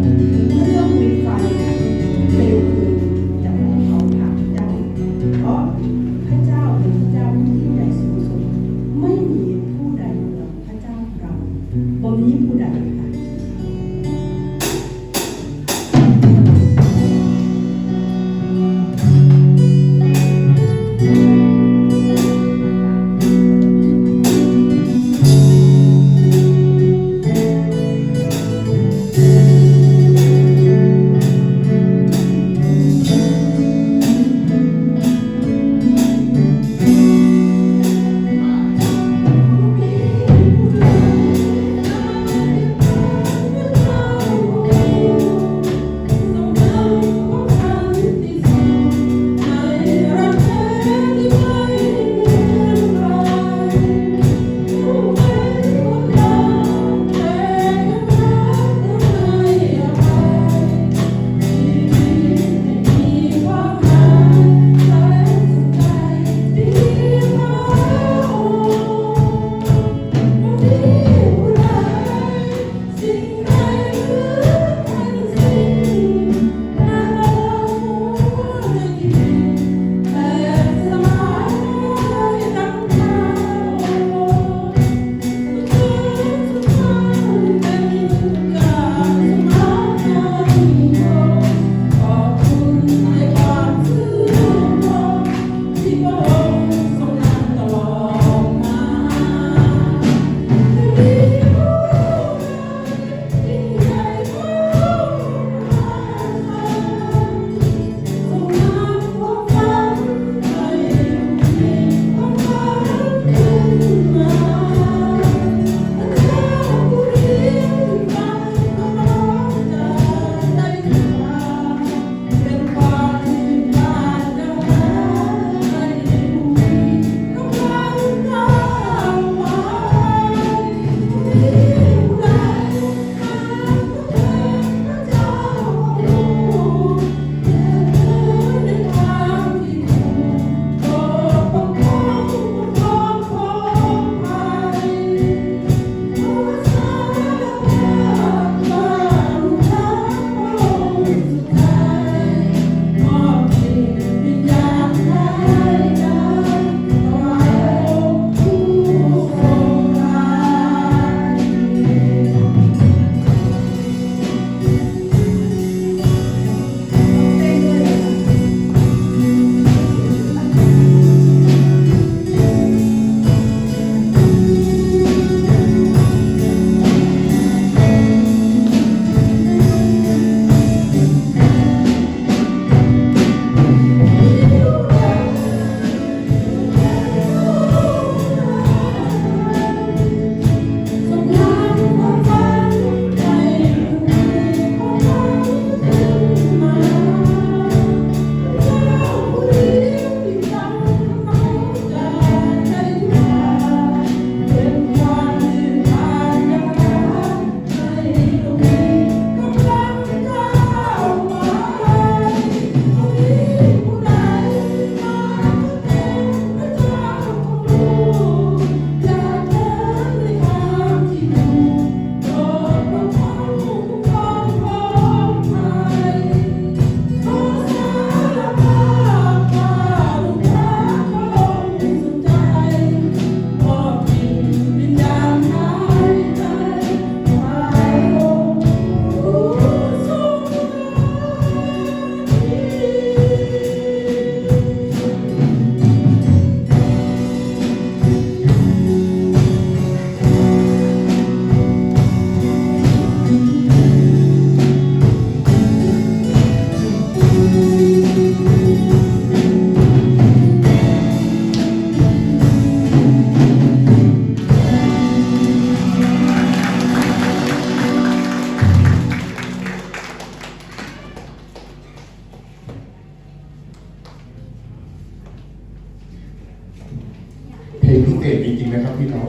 เพิเศษจริงๆนะครับพี่น้อง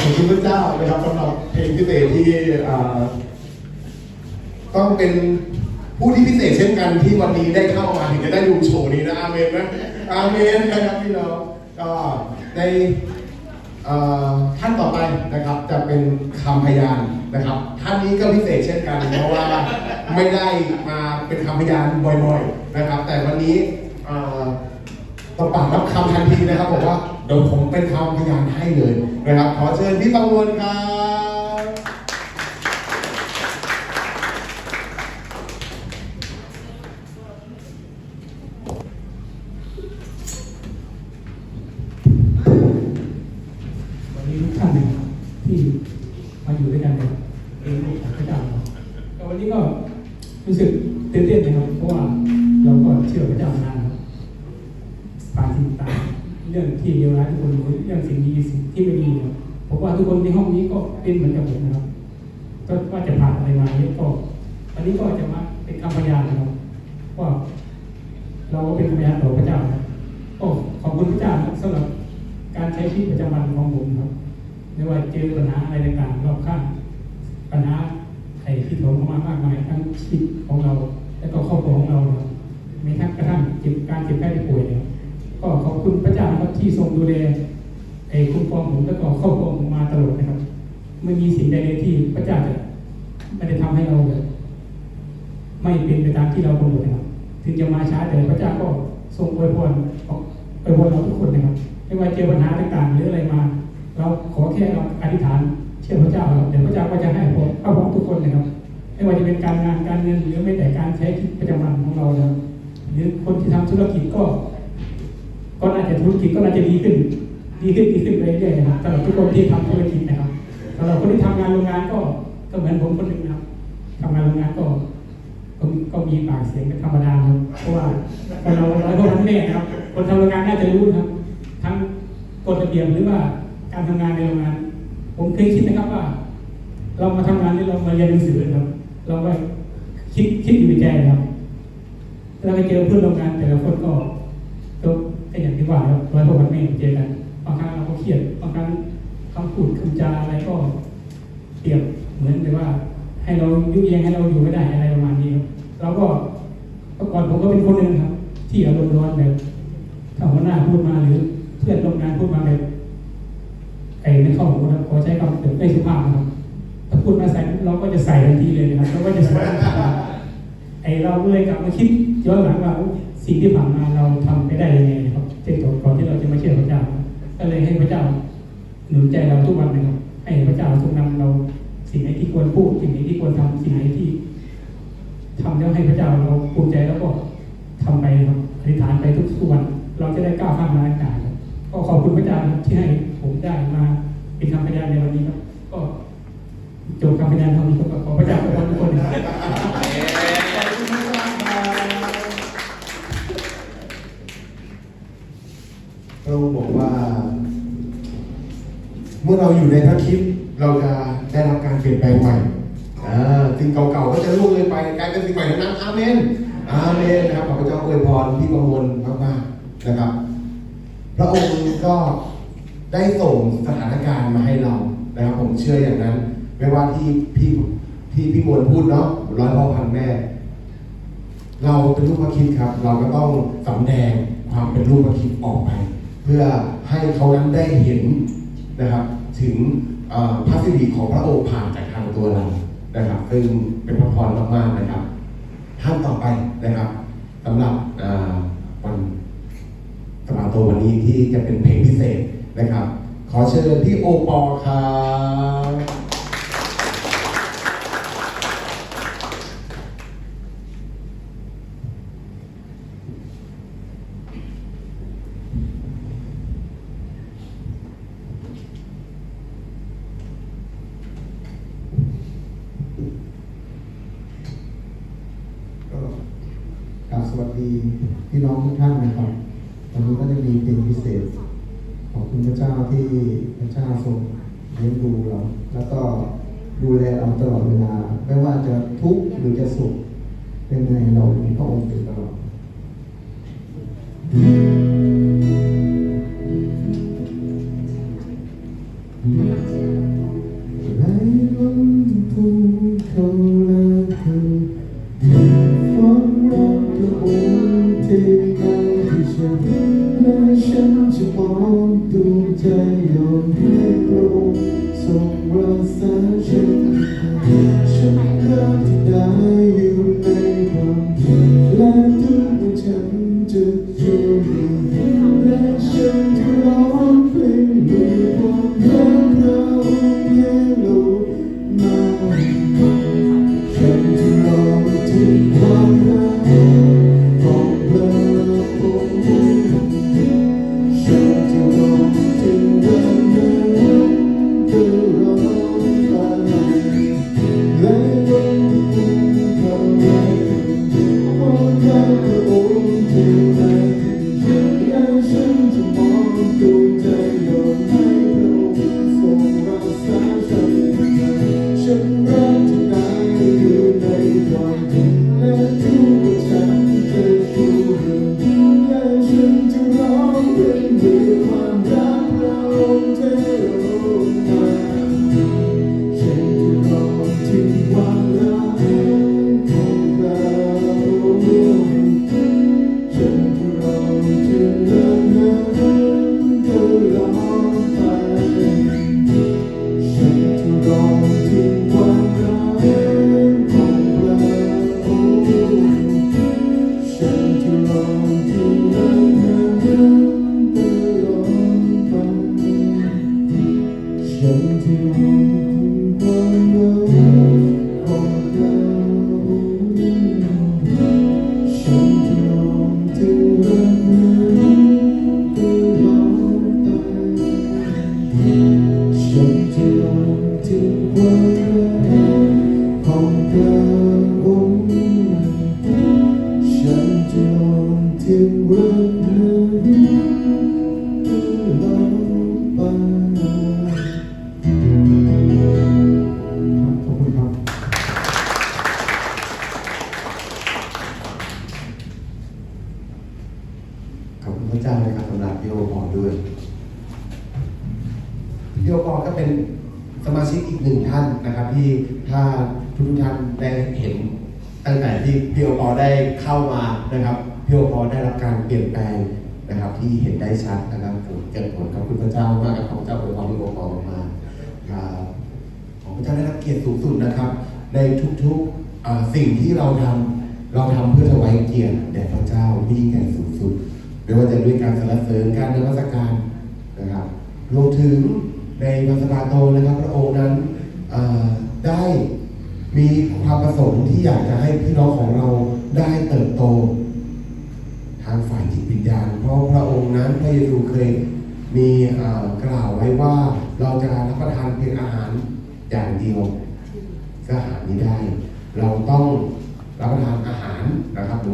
ขอบคุณพระเจ้านะครับสำหรับเพลงพิเศษที่ต้องเป็นผู้ที่พิเศษเช่นกันที่วันนี้ได้เข้ามาถึงจะได้ดูโชว์นี้นะอาเมนนะอาเมนนะครับพี่น้องก็ในท่านต่อไปนะครับจะเป็นคำพยานนะครับ ท่านนี้ก็พิเศษเช่นกัน เพราะว่าไม่ได้มาเป็นคำพยานบ่อยๆนะครับ แต่วันนี้ ตบปากรับคำทันทีนะครับบอกว่าเดี๋ยวผมเป็นคำพยานให้เลยนะครับ ขอเชิญพี่ประมวลครับ วันนี้ทุกท่านนะครับที่มาอยู่ด้วยกันเนี่ยเป็นลูกของพระเจ้าเราแต่วันนี้ก็รู้สึกตื่นเต้นนะครับ เพราะว่าเราก็เชื่อพระเจ้ามานานครับผ่านสิ่งต่างเรื่องที่เลวร้ายทุกคน เรื่องสิ่งดีสิ่งที่ไม่ดีครับผมว่าทุกคนในห้องนี้ก็เป็นเหมือนกับผมนะครับ ก็ว่าจะผ่านอะไรมาเยอะก็วันนี้ก็จะมาเป็นคำพยานนะครับว่าเราก็เป็นพยานต่อพระเจ้าครับก็ขอบคุณพระเจ้าครับสำหรับการใช้ชีวิตประจำวันของผมครับไม่ว่าเจอปัญหาอะไรต่างๆรอบข้างปัญหาไอ้ที่โถมเข้ามามากมายทั้งชีวิตของเรา และก็ครอบครัวของเราครับมีทั้งกระทั่งเจ็บการเจ็บไข้ได้ป่วยเนี่ยก็ขอบคุณพระเจ้าครับที่ทรงดูแล ไอ้คุ้มครองผมและก็ครอบครัวผมมาตลอดนะครับ ไม่มีสิ่งใดเลยที่พระเจ้าจะไม่ได้ทำให้เราแบบไม่เป็นไปตามที่เรากำหนดนะครับ ถึงจะมาช้าแต่พระเจ้าก็ทรงอวยพรอวยพรเราทุกคนนะครับ ไม่ว่าเจอปัญหาต่างๆ หรืออะไรมา เราขอแค่เราอธิษฐานเชื่อพระเจ้าครับเดี๋ยวพระเจ้าก็จะให้ผลเข้าพร้อมทุกคนนะครับ ไม่ว่าจะเป็นการงานการเงินหรือไม่แต่การใช้ชีวิตประจำวันของเรานะครับหรือคนที่ทำธุรกิจก็ ก็น่าจะธุรกิจก็น่าจะดีขึ้น ดีขึ้นดีขึ้นไปเรื่อยๆนะครับสำหรับทุกคนที่ทำธุรกิจนะครับสำหรับคนที่ทำงานโรงงานก็ก็เหมือนผมคนหนึ่งนะครับทำงานโรงงานก็ก็ก็มีปากเสียงเป็นธรรมดาครับเพราะว่าคนเราเราก็ทั้งแม่นะครับ คนทำโรงงานน่าจะรู้นะครับ ทั้งกฎระเบียบหรือว่าการทำงานในโรงงาน ผมเคยคิดนะครับว่า เรามาทำงานหรือเรามาเรียนหนังสือนครับ เราก็คิดคิดอยู่ในใจครับเราไปเจอเพื่อนโรงงานแต่ละคนก็ก็ก็อย่างที่ว่าครับร้อยพวกมันไม่เจอกัน ก็เครียดบางครั้งคำพูดคำจาอะไรก็เปรียบเหมือนกับว่า ให้เรายุ่งแยงให้เราอยู่ไม่ได้อะไรประมาณนี้ครับเราก็เมื่อก่อนผมก็เป็นคนหนึ่งครับ ที่อารมณ์ร้อนแบบถ้าหัวหน้าพูดมาหรือเพื่อนร่วมงานพูดมาแบบไอ้ไม่เข้าหูนะขอใช้คำแบบไม่สุภาพนะครับถ้าพูดมาใส่เราก็จะใส่ทันทีเลยนะครับเราก็จะใส่ไอ้เราเลยกลับมาคิดย้อนหลังว่าสิ่งที่ผ่านมาเราทำไปได้ยังไงนะครับเช่นก่อ เลยให้พระเจ้าหนุนใจเราทุกวันนะครับให้พระเจ้าทรงนำเราสิ่งไหนที่ควรพูดสิ่งไหนที่ควรทำสิ่งไหนที่ทำแล้วให้พระเจ้าเราภูมิใจแล้วก็ทำไปครับอธิษฐานไปทุกส่วนเราจะได้ก้าวข้ามมาต่างๆครับก็ขอบคุณพระเจ้าที่ให้ผมได้มาเป็นคำพยานในวันนี้ครับก็จบคำพยานเท่านี้ก็ขอพระเจ้าอวยพรทุกคนครับพระองค์บอกว่า เมื่อเราอยู่ในพระคริดเราจะได้รับการเปลี่ยนแปลงใหม่อ่าสิ่งเก่าๆก็จะล่วงเลยไปกลายเป็นสิ่งใหม่ทั้งนั้นอาเมนอาเมนนะครับขอพระเจ้าอวยพรพี่ประมวลมากๆนะครับ พระองค์ก็ได้ส่งสถานการณ์มาให้เรานะครับผมเชื่ออย่างนั้น ไม่ว่าที่พี่ที่พี่มวลพูดเนาะร้อยพ่อพันแม่ เราเป็นลูกพระคิดครับ เราก็ต้องสำแดงความเป็นลูกพระคิดออกไป เพื่อให้เขานั้นได้เห็น นะครับ ถึงพระสิริของพระองค์ผ่านจากทางตัวเรานะครับซึ่งเป็นพระพรมากๆนะครับ ท่านต่อไปนะครับสำหรับวันสมาโตวันนี้ที่จะเป็นเพลงพิเศษนะครับ ขอเชิญพี่โอปอครับ ก็กราบสวัสดีพี่น้องทุกท่านนะครับวันนี้ก็จะมีเพลงพิเศษ ขอบคุณพระ เจ้าที่พระเจ้าทรงเลี้ยงดูเรา แล้วก็ดูแลเราตลอดเวลา ไม่ว่าจะทุกข์หรือจะสุขเป็นไงเรามีพระองค์อยู่ตลอดไห 天有雨。 ฉันจะร้องถึงความรักของเราฉันจะร้องถึงเรื่องนั้นตลอไปฉันจะรอถึงความรักของพระองค์ฉันจะรอถึงวันนั้น ท่านได้เห็นตั้งแต่ที่พี่โอปอได้เข้ามานะครับพี่โอปอได้รับการเปลี่ยนแปลงนะครับ ที่เห็นได้ชัดนะครับผมเกิดผลขอบคุณพระเจ้ามากครับขอบพระเจ้าเป็นความพี่โอปอมาครับของพระเจ้าได้รับเกียรติสูงสุดนะครับ ในทุกๆสิ่งที่เราทำเราทำเพื่อถวายเกียรติแด่พระเจ้าที่ยิ่งใหญ่สูงสุดไม่ว่าจะด้วยการสรรเสริญการนมัสการนะครับรวมถึงในมาสนาโตนะครับพระองค์นั้นได้ มีความประสงค์ที่อยากจะให้พี่น้องของเราได้เติบโต ทางฝ่ายจิตวิญญาณ เพราะพระองค์นั้นพระเยซูเคยมีเอ่อกล่าวไว้ว่าเราจะรับประทานเพียงอาหารอย่างเดียวก็หาไม่ได้ เราต้องรับประทานอาหารนะครับ